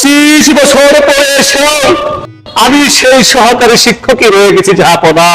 পঁচিশ বছর পরে এসেও আমি সেই সহকারী শিক্ষকই রয়ে গেছি জাহাপনা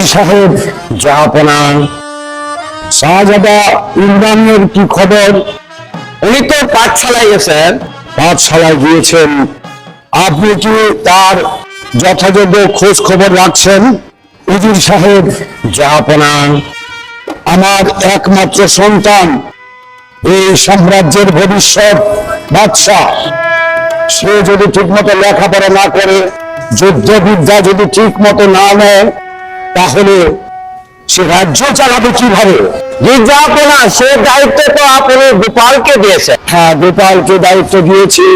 সাহেব জাহাপনা শাহজাদা ইমরানের কি খবর? উনি তো পাঠশালায় গেছেন। পাঠশালায় গিয়েছেন। আপনি কি তার যথাযোগ্য খোঁজ খবর রাখছেন? হুজুর সাহেব জাহাপনা আমার একমাত্র সন্তান। এই সাম্রাজ্যের ভবিষ্যৎ বাদশাহ। সে যদি ঠিকমতো লেখাপড়া না করে যুদ্ধবিদ্যা যদি ঠিক মতো না নেয় তাহলে সে রাজ্য চালাবে কীভাবে? বিজ্ঞাপনা সে দায়িত্ব তো আপনি গোপালকে দিয়েছেন। হ্যাঁ গোপালকে দায়িত্ব দিয়েছি।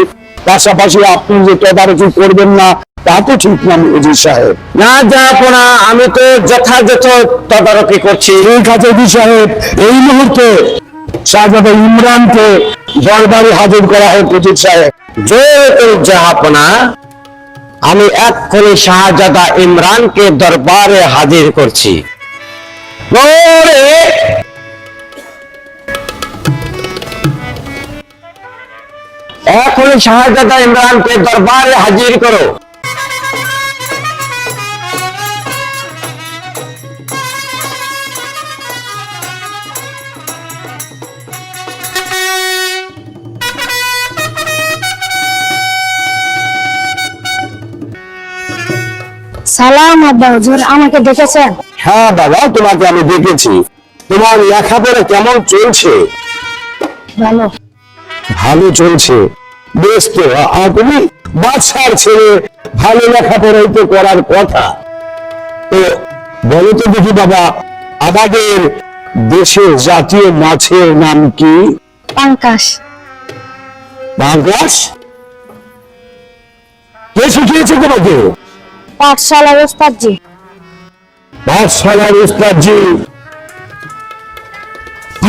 পাশাপাশি আপনি যে তদারকি করবেন না তা তো ঠিক না উজির সাহেব। না যাপনা আমি তো যথাযথ তদারকি করছি। ঠিক আছে সাহেব। এই মুহূর্তে শাহজাদা ইমরানকে দরবারে হাজির করা হোক সাহেব জাহাপনা আমি এক্ষুনি শাহজাদা ইমরানকে দরবারে হাজির করছি! এখনই শাহজাদা ইমরানকে দরবারে হাজির করো সালাম আব্বা হুজুর আমাকে দেখেছেন? হ্যাঁ বাবা তোমাকে আমি দেখেছি। তোমার লেখাপড়া কেমন চলছে? ভালো। ভালো চলছে। বেশ তো আর তুমি বাচ্চার ছেলে ভালো লেখাপড়াই তো করার কথা। তো বলো তো দেখি বাবা আমাদের দেশের জাতীয় মাছের নাম কি? পাঙ্কাশ। বাংলাস কে শিখিয়েছে তোমাকে? পাঠশালার ওস্তাদজি। পাঠশালার উস্তাদজি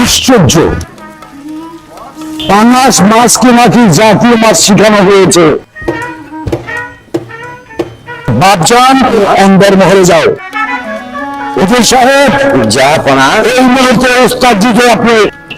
আশ্চর্য। পাঙাশ মাছকে নাকি জাতীয় মাছ শিখানো হয়েছে। বাপজান অন্দর মহলে যাও। সাহেব জাহাপনা এই মুহূর্তে উস্তাদজিকে আপনি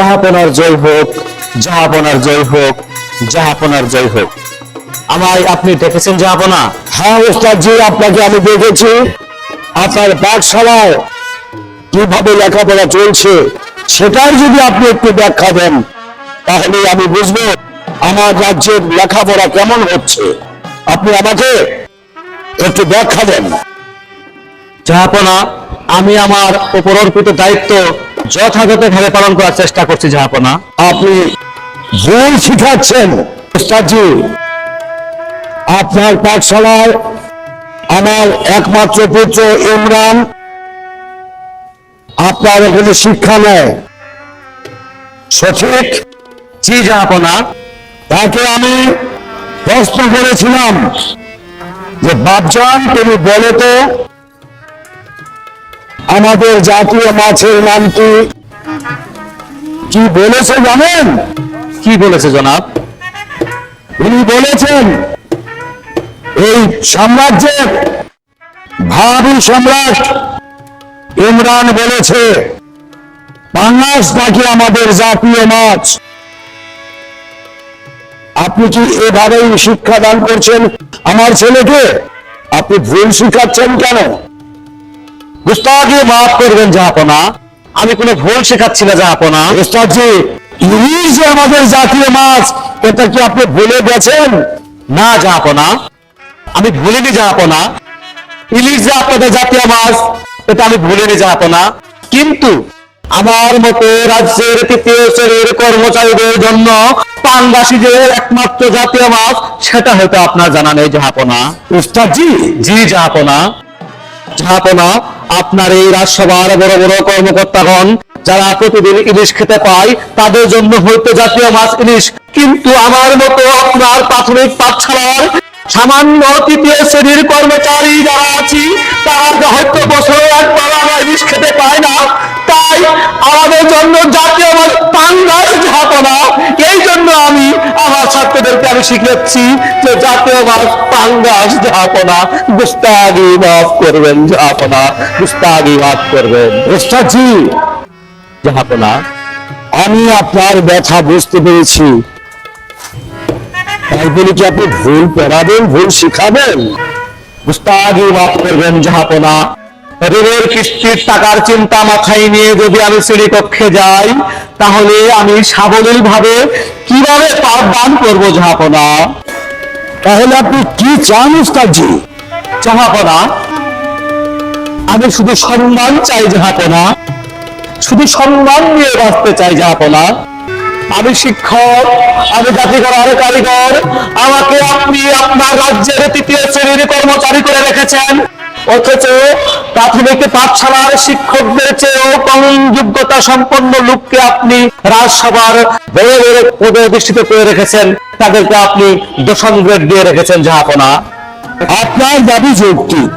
জাহাপনার জয় হোক জাহাপনার জয় হোক জাহাপনার জয় হোক। আমায় আপনি দেখেছেন জাহাপনা হ্যাঁ উস্তাদজি আপনাকে আমি দেখেছি। আপনার পাঠশালায় কীভাবে লেখাপড়া চলছে সেটাই যদি আপনি একটু ব্যাখ্যা দেন তাহলে আমি বুঝব আমার রাজ্যের লেখাপড়া কেমন হচ্ছে। আপনি আমাকে একটু ব্যাখ্যা দেন। জাহাপনা আমি আমার উপর অর্পিত দায়িত্ব যথাযথভাবে পালন করার চেষ্টা করছি জাহাপনা। আপনি ভুল শিখাচ্ছেন। আপনার পাঠশালায় আমার একমাত্র পুত্র ইমরান। আপনার এখানে শিক্ষা নেয়। সঠিক জি জাহাপনা? তাকে আমি প্রশ্ন করেছিলাম যে, বাপজান, তুমি বলো তো আমাদের জাতীয় মাছের নাম কি? কি বলেছে জানেন? কি বলেছে জনাব? উনি বলেছেন এই সাম্রাজ্যের ভাবি সম্রাট ইমরান বলেছে বাংলাদেশ নাকি আমাদের জাতীয় মাছ? আপনি কি এভাবেই শিক্ষা দান করছেন আমার ছেলেকে? আপনি ভুল শিখাচ্ছেন কেন? গুস্তাকে মাফ করবেন জাহাপনা। আমি কোনো ভুল শেখাচ্ছি না জাহাপনা। ওস্তাদজি ইলিশ যে আমাদের জাতীয় মাছ এটা কি আপনি ভুলে গেছেন? না জাহাপনা। আমি ভুলিনি জাহাপনা। ইলিশ যে আপনাদের জাতীয় মাছ এটা আমি ভুলিনি জাহাপনা। কিন্তু আমার মতো রাজ্যের তৃতীয় শ্রেণির কর্মচারীদের জন্য পানবাসী যে একমাত্র জাতীয় মাছ সেটা হয়তো আপনার জানা নেই জাহাপনা। ওস্তাদজি জি জাহাপনা। জাহাপনা আপনার এই রাজসভার বড় বড় কর্মকর্তাগণ, যারা প্রতিদিন ইলিশ খেতে পায়, তাদের জন্য হয়তো জাতীয় মাছ ইলিশ। কিন্তু আমার মতো আপনার প্রাথমিক পাঠশালার সামান্য তৃতীয় শ্রেণির কর্মচারী যারা আছি, তারা হয়তো বছরে একবার আমরা ইলিশ খেতে পায় না। তাই আমাদের জন্য জাতীয় পাঙ্গাস ঝাপনা এই জন্য আমি আমার ছাত্রদেরকে আমি শিখাচ্ছি যে জাতীয় মাছ পাঙ্গাস ঝাপনা গুস্তাগি মাফ করবেন ঝাপনা গুস্তাগি মাফ করবেন। ওস্তাদজি ঝাপনা আমি আপনার ব্যথা বুঝতে পেরেছি। তাই কি আপনি ভুল পড়াবেন, ভুল শিখাবেন? গুস্তাগি মাফ করবেন ঝাপনা ঋণের কিস্তির টাকার চিন্তা মাথায় নিয়ে যদি আমি শ্রেণীকক্ষে যাই তাহলে আমি সাবলীল ভাবে কীভাবে পাঠদান করব ঝাপনা তাহলে আপনি কি চান উস্তাদজি? জাহাপনা। আমি শুধু সম্মান চাই জাহাপনা। শুধু সম্মান নিয়ে বাঁচতে চাই জাহাপনা। আমি শিক্ষক আমি জাতিগর আরও কারিগর। আমাকে আপনি আপনার রাজ্যের তৃতীয় শ্রেণির কর্মচারী করে রেখেছেন। অথচ প্রাথমিক পাঠশালার শিক্ষকদের চেয়েও কম যোগ্যতা সম্পন্ন লোককে আপনি রাজসভার বড় বড় পদে অধিষ্ঠিত করে রেখেছেন, তাদেরকে আপনি দশম গ্রেড দিয়ে রেখেছেন জাহাপনা। আপনার দাবি যৌক্তিক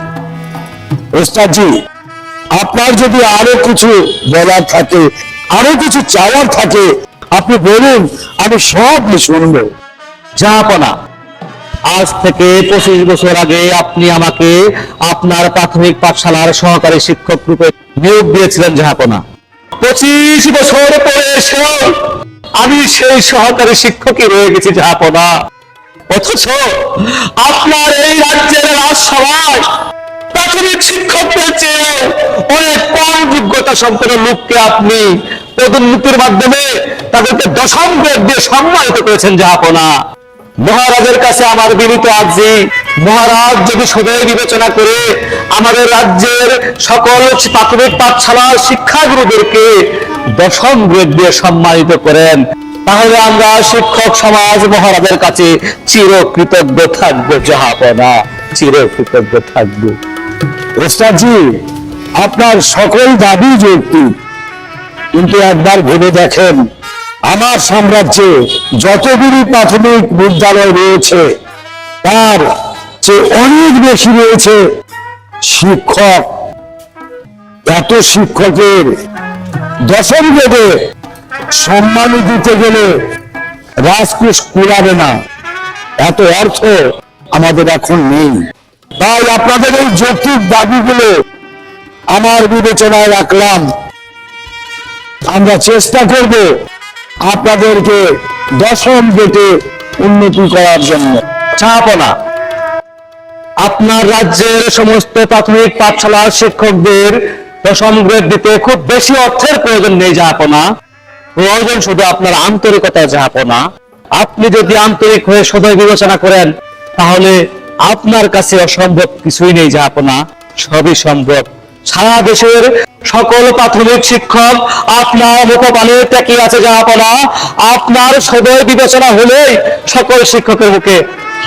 ওস্তাদজি আপনার যদি আরও কিছু বলার থাকে, আরও কিছু চাওয়ার থাকে, আপনি বলুন, আমি সব শুনব। জাহাপনা। আজ থেকে পঁচিশ বছর আগে আপনি আমাকে আপনার প্রাথমিক পাঠশালার সহকারী শিক্ষক রূপে নিয়োগ দিয়েছিলেন জাহাপনা পঁচিশ বছর পরে আমি সেই সহকারী শিক্ষকই রয়ে গেছি জাহাপনা অথচ আপনার এই রাজ্যের রাজসভায় প্রাথমিক শিক্ষকদের চেয়ে অনেক কম যোগ্যতা সম্পন্ন লোককে আপনি পদোন্নতির মাধ্যমে তাদেরকে দশম গ্রেড দিয়ে সম্মানিত করেছেন জাহাপনা মহারাজের কাছে আমার বিনীত আর্জি মহারাজ যদি সদয় বিবেচনা করে আমাদের রাজ্যের সকল প্রাথমিক পাঠশালার শিক্ষাগুরুদেরকে দশম গ্রেড দিয়ে সম্মানিত করেন, তাহলে আমরা শিক্ষক সমাজ মহারাজের কাছে চিরকৃতজ্ঞ থাকব জাহাপনা চিরকৃতজ্ঞ থাকব। ওস্তাদজি, আপনার সকল দাবি যৌক্তিক, কিন্তু একবার ভেবে দেখেন আমার সাম্রাজ্যে যতগুলি প্রাথমিক বিদ্যালয় রয়েছে, তার চেয়ে অনেক বেশি রয়েছে শিক্ষক। এত শিক্ষকের দশম গ্রেডে সম্মানী দিতে গেলে রাজকোষ কুলাবে না। এত অর্থ আমাদের এখন নেই। তাই আপনাদের এই যৌক্তিক দাবিগুলো আমার বিবেচনায় রাখলাম। আমরা চেষ্টা করব আপনাদেরকে দশম গেটে উন্নতি করার জন্য। চাপনা আপনার রাজ্যের সমস্ত প্রাথমিক পাঠশালার শিক্ষকদের দশম গ্রেড দিতে খুব বেশি অর্থের প্রয়োজন নেই যাপনা প্রয়োজন শুধু আপনার আন্তরিকতা যাপনা আপনি যদি আন্তরিক হয়ে সদয় বিবেচনা করেন, তাহলে আপনার কাছে অসম্ভব কিছুই নেই যাপনা সবই সম্ভব। সারা দেশের সকল প্রাথমিক শিক্ষক আপনার মুখপানে তাকিয়ে আছে যাহাপনা আপনার সদয় বিবেচনা হলেই সকল শিক্ষকের মুখে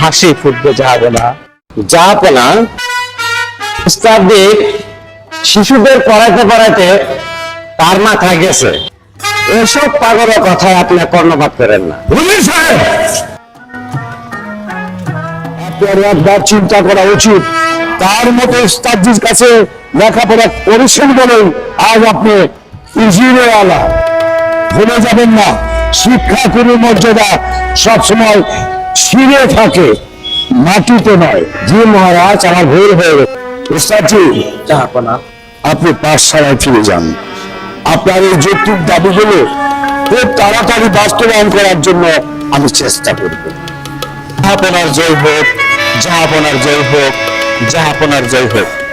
হাসি ফুটবে উস্তাদিক শিশুদের পড়াইতে পড়াইতে তার মাথায় গেছে। এসব পাগলের কথায় আপনি কর্ণপাত করেন না। আপনার একবার চিন্তা করা উচিত। তার মতো উস্তাদজির কাছে লেখাপড়া করেছেন বলেই আজ আপনি ইঞ্জিনিয়ারওয়ালা। ভুলে যাবেন না শিক্ষা গুরুর মর্যাদা সবসময় শিরে থাকে, মাটিতে নয়। জি মহারাজ, আমার ভুল হয়ে যাহাপনা আপনি পাঠশালায় ফিরে যান। আপনার এই যৌক্তিক দাবিগুলো খুব তাড়াতাড়ি বাস্তবায়ন করার জন্য আমি চেষ্টা করব। যাহাপনার জয় হোক যাহাপনার জয় হোক যাহাপনার জয় হোক